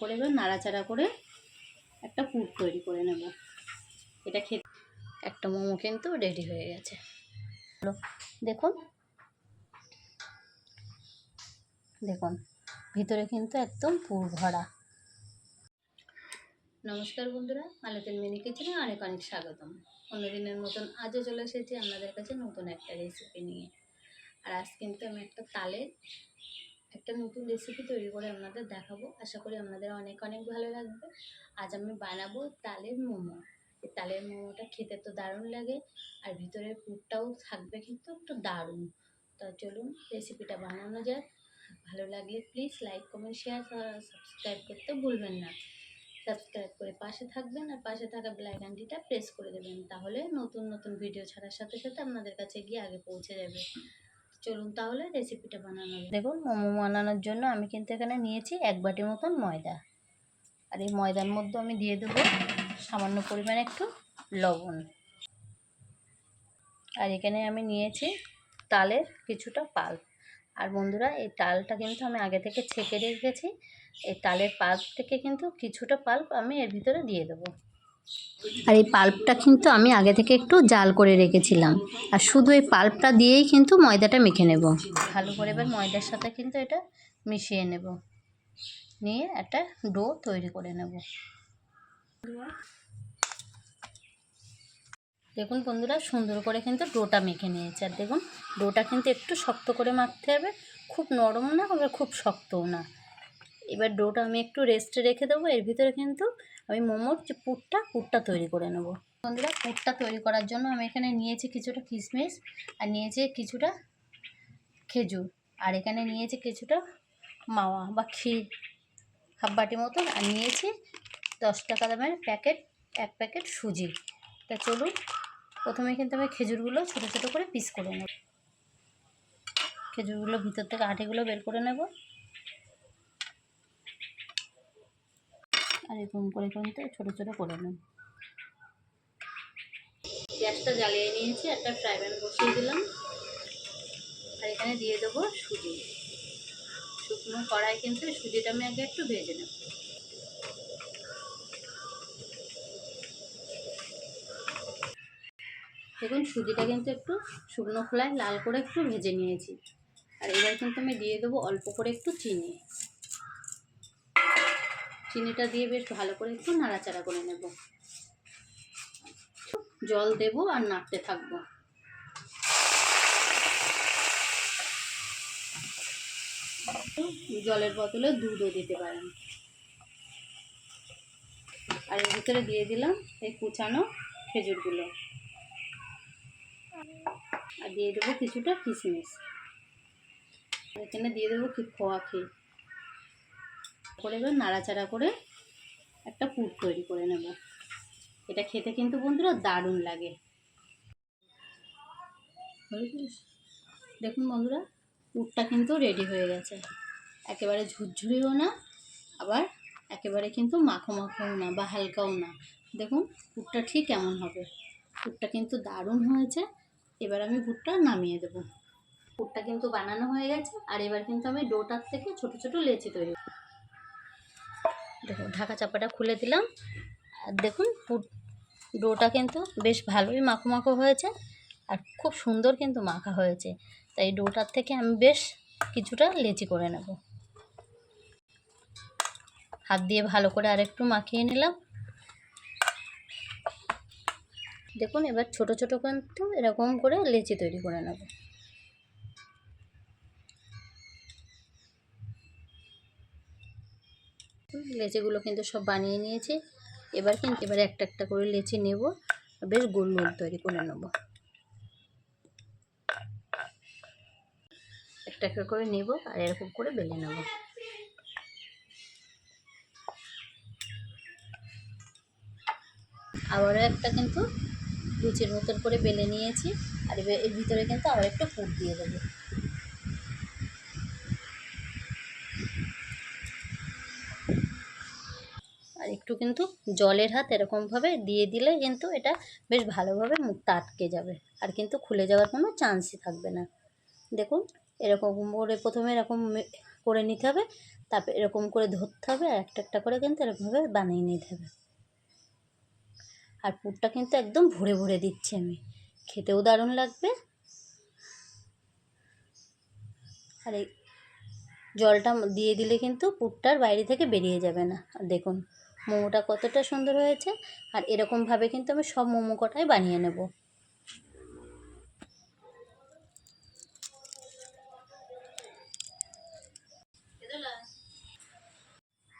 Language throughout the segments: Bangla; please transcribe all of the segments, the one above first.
করে এবার নাড়াচাড়া করে একটা পুর তৈরি করে নেব। এটা খেতে একটা মোমো কিন্তু রেডি হয়ে গেছে। দেখুন। দেখুন ভিতরে কিন্তু একদম পুর ভরা। নমস্কার বন্ধুরা মালতের মিনি কিচেনে অনেক অনেক স্বাগতম। অন্যদিনের মতন আজও চলে এসেছি আপনাদের কাছে নতুন একটা রেসিপি নিয়ে। আর আজ কিন্তু আমি একটা তালের একটা নতুন রেসিপি তৈরি করে আপনাদের দেখাবো। আশা করি আপনাদের অনেক অনেক ভালো লাগবে। আজ আমি বানাবো তালের মোমো। তালের মোমোটা খেতে তো দারুণ লাগে, আর ভিতরের পুরটাও থাকবে কিন্তু একটু দারুণ। তা চলুন রেসিপিটা বানানো যাক। ভালো লাগলে please like comment share subscribe করতে ভুলবেন না। সাবস্ক্রাইব করে পাশে থাকবেন আর পাশে থাকা ব্ল্যাক আন্টিটা প্রেস করে দেবেন। তাহলে নতুন নতুন ভিডিও ছাড়ার সাথে সাথে আপনাদের কাছে গিয়ে আগে পৌঁছে যাবে। চলুন তাহলে রেসিপিটা বানানো দেখুন, মোমো বানানোর জন্য আমি কিন্তু এখানে নিয়েছি এক বাটি মতন ময়দা। আর এই ময়দার মধ্যে আমি দিয়ে দেবো সামান্য পরিমাণে একটু লবণ। আর এখানে আমি নিয়েছি তালের কিছুটা পাল্প আর বন্ধুরা, এই তালটা কিন্তু আমি আগে থেকে ছেঁকে রেখেছি। এই তালের পাল্প থেকে কিন্তু কিছুটা পাল্প আমি এর ভিতরে দিয়ে দেবো। আর এই পাল্পটা কিন্তু আমি আগে থেকে একটু জাল করে রেখেছিলাম। আর শুধু এই পাল্পটা দিয়েই কিন্তু ময়দাটা মেখে নেব। ভালো করে এবার ময়দার সাথে কিন্তু এটা মিশিয়ে নেব। নিয়ে একটা ডো তৈরি করে নেব। দেখুন বন্ধুরা, সুন্দর করে কিন্তু ডোটা মেখে নিয়েছে। আর দেখুন, ডোটা কিন্তু একটু শক্ত করে মাখতে হবে। খুব নরম না, আবার খুব শক্তও না। এবার ডোটা আমি একটু রেস্টে রেখে দেবো, এর ভিতরে কিন্তু আমি মোমোর যে পুরটা পুরটা তৈরি করে নেব। বন্ধুরা, পুরটা তৈরি করার জন্য আমি এখানে নিয়েছি কিছুটা কিশমিশ আর নিয়েছি কিছুটা খেজুর। আর এখানে নিয়েছি কিছুটা মাওয়া বা ক্ষীর হাফ বাটি মতন আর নিয়েছি দশ টাকা দামের প্যাকেট, এক প্যাকেট সুজি। তা চলুন, প্রথমে কিন্তু আমি খেজুরগুলো ছোটো ছোটো করে পিস করে নেব। খেজুরগুলো ভিতর থেকে আটিগুলো বের করে নেব। আর এরকম করে কিন্তু ছোটো ছোটো করে নেব। গ্যাসটা জ্বালিয়ে নিয়েছি, একটা ফ্রাই প্যান বসিয়ে দিলাম। আর এখানে দিয়ে দেবো সুজি। শুকনো কড়াই কিন্তু সুজিটা আমি আগে একটু ভেজে নেব। দেখুন, সুজিটা কিন্তু একটু শুকনো খোলায় লাল করে একটু ভেজে নিয়েছি। আর এবার কিন্তু আমি দিয়ে দেবো অল্প করে একটু চিনি। চিনিটা দিয়ে বেশ ভালো করে একটু নাড়াচাড়া করে নেব। জল দেব আর নাড়তে থাকব। জলের বদলে দুধও দিতে পারেন। আর এর ভিতরে দিয়ে দিলাম এই কুচানো খেজুরগুলো। আর দিয়ে দেবো কিছুটা কিশমিশ। এখানে দিয়ে দেবো কি খোয়া ক্ষীর করে এবার নাড়াচাড়া করে একটা পুর তৈরি করে নেব। এটা খেতে কিন্তু বন্ধুরা দারুণ লাগে। দেখুন বন্ধুরা, পুরটা কিন্তু রেডি হয়ে গেছে। একেবারে ঝুরঝুরিও না, আবার একেবারে কিন্তু মাখো মাখোও না বা হালকাও না। দেখুন, পুরটা ঠিক এমন হবে। পুরটা কিন্তু দারুণ হয়েছে। এবার আমি পুরটা নামিয়ে দেবো। পুরটা কিন্তু বানানো হয়ে গেছে, আর এবার কিন্তু আমি ডোটার থেকে ছোট ছোট লেচি তৈরি দেখুন, ঢাকা চাপাটা খুলে দিলাম। আর দেখুন ডোটা কিন্তু বেশ ভালোই মাখো মাখো হয়েছে আর খুব সুন্দর কিন্তু মাখা হয়েছে। তাই ডোটার থেকে আমি বেশ কিছুটা লেচি করে নেব। হাত দিয়ে ভালো করে আরেকটু মাখিয়ে নিলাম। দেখুন, এবার ছোট ছোট কিন্তু এরকম করে লেচি তৈরি করে নেব। লেচিগুলো কিন্তু সব বানিয়ে নিয়েছি। এবার কিন্তু এবার একটা একটা করে লেচি নেব। বেশ গোল গোল তৈরি করে নেব। একটা একটা করে নেব আর এরকম করে বেলে নেব। আবারও একটা কিন্তু লুচির মতন করে বেলে নিয়েছি। আর এর ভিতরে কিন্তু আবার একটা পুর দিয়ে দেবো আর একটু কিন্তু জলের হাত এরকমভাবে দিয়ে দিলে কিন্তু এটা বেশ ভালোভাবে মুখটা আটকে যাবে। আর কিন্তু খুলে যাওয়ার কোনো চান্সই থাকবে না। দেখুন, এরকম করে প্রথমে এরকম করে নিতে হবে। তারপর এরকম করে ধরতে হবে আর একটা একটা করে কিন্তু এরকমভাবে বানিয়ে নিতে হবে। আর পুরটা কিন্তু একদম ভরে ভরে দিচ্ছি আমি। খেতেও দারুণ লাগবে। আর এই জলটা দিয়ে দিলে কিন্তু পুরটার বাইরে থেকে বেরিয়ে যাবে না। দেখুন মোমোটা কতটা সুন্দর হয়েছে আর এরকমভাবে কিন্তু আমি সব মোমো কটাই বানিয়ে নেব।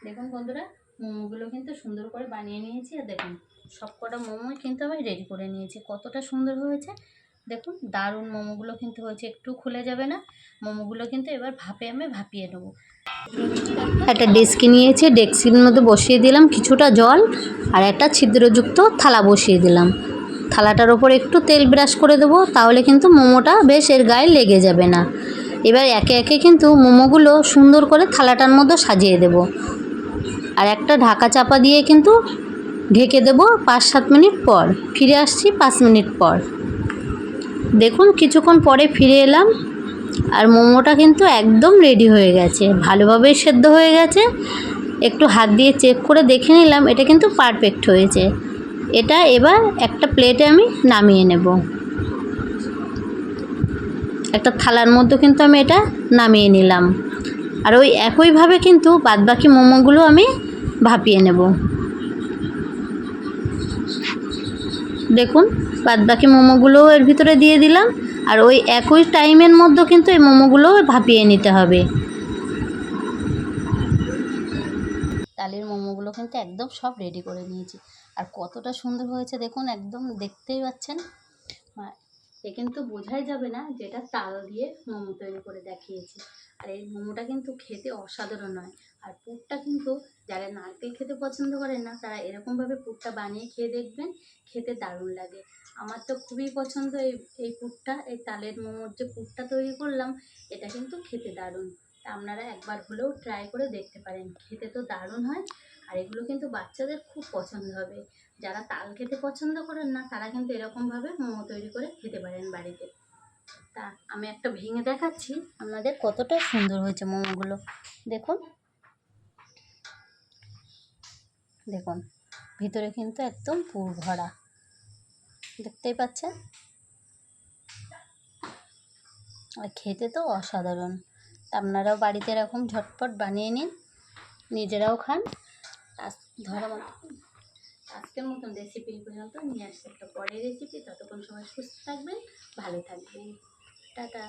দেখুন বন্ধুরা, মোমোগুলো কিন্তু সুন্দর করে বানিয়ে নিয়েছি আর দেখুন সব কটা মোমোই কিন্তু আমি রেডি করে নিয়েছি। কতটা সুন্দর হয়েছে দেখুন, দারুণ মোমোগুলো কিন্তু হয়েছে, একটু খুলে যাবে না। মোমোগুলো কিন্তু এবার ভাপে আমি ভাপিয়ে নেব। একটা ডেস্কি নিয়েছি ডেস্কির মধ্যে বসিয়ে দিলাম কিছুটা জল, আর একটা ছিদ্রযুক্ত থালা বসিয়ে দিলাম। থালাটার ওপর একটু তেল ব্রাশ করে দেবো, তাহলে কিন্তু মোমোটা বেশ এর গায়ে লেগে যাবে না। এবার একে একে কিন্তু মোমোগুলো সুন্দর করে থালাটার মধ্যে সাজিয়ে দেব। আর একটা ঢাকা চাপা দিয়ে কিন্তু ঢেকে দেবো পাঁচ সাত মিনিট পর। ফিরে আসছি পাঁচ মিনিট পর। দেখুন, কিছুক্ষণ পরে ফিরে এলাম আর মোমোটা কিন্তু একদম রেডি হয়ে গেছে। ভালোভাবেই সেদ্ধ হয়ে গেছে। একটু হাত দিয়ে চেক করে দেখে নিলাম, এটা কিন্তু পারফেক্ট হয়েছে। এটা এবার একটা প্লেটে আমি নামিয়ে নেব। একটা থালার মধ্যে কিন্তু আমি এটা নামিয়ে নিলাম। আর ওই একইভাবে কিন্তু বাদবাকি মোমোগুলো আমি ভাপিয়ে নেব। দেখুন, বাদবাকি মোমোগুলোও এর ভিতরে দিয়ে দিলাম, আর ওই একই টাইমের মধ্যে কিন্তু এই মোমোগুলো ভাপিয়ে নিতে হবে। তালের মোমোগুলো কিন্তু একদম সব রেডি করে নিয়েছি। আর কতটা সুন্দর হয়েছে দেখুন, একদম দেখতেই পাচ্ছেন। এ কিন্তু বোঝাই যাবে না যেটা তাল দিয়ে মোমো তৈরি করে দেখিয়েছি। আর এই মোমোটা কিন্তু খেতে অসাধারণ হয় আর পুরটা কিন্তু যারা নারকেল খেতে পছন্দ করেন না, তারা এরকমভাবে পুরটা বানিয়ে খেয়ে দেখবেন, খেতে দারুণ লাগে। আমার তো খুবই পছন্দ এই এই পুরটা, এই তালের মোমোর যে পুরটা তৈরি করলাম, এটা কিন্তু খেতে দারুণ। তা আপনারা একবার হলেও ট্রাই করে দেখতে পারেন, খেতে তো দারুণ হয়। আর এগুলো কিন্তু বাচ্চাদের খুব পছন্দ হবে। যারা তাল খেতে পছন্দ করেন না, তারা কিন্তু এরকমভাবে মোমো তৈরি করে খেতে পারেন বাড়িতে। তা আমি একটা ভেঙে দেখাচ্ছি। আপনাদের কতটা সুন্দর হয়েছে মোমোগুলো। দেখুন। দেখুন, ভিতরে কিন্তু একদম পুর ভরা। দেখতেই পাচ্ছেন? আর খেতে তো অসাধারণ। আপনারাও বাড়িতে এরকম ঝটপট বানিয়ে নিন। নিজেরাও খান। ধরো আজকের মতন রেসিপি পর্যন্ত নিয়ে আসছে একটা পরের রেসিপি ততক্ষণ সবাই সুস্থ থাকবেন, ভালো থাকবেন। টাটা।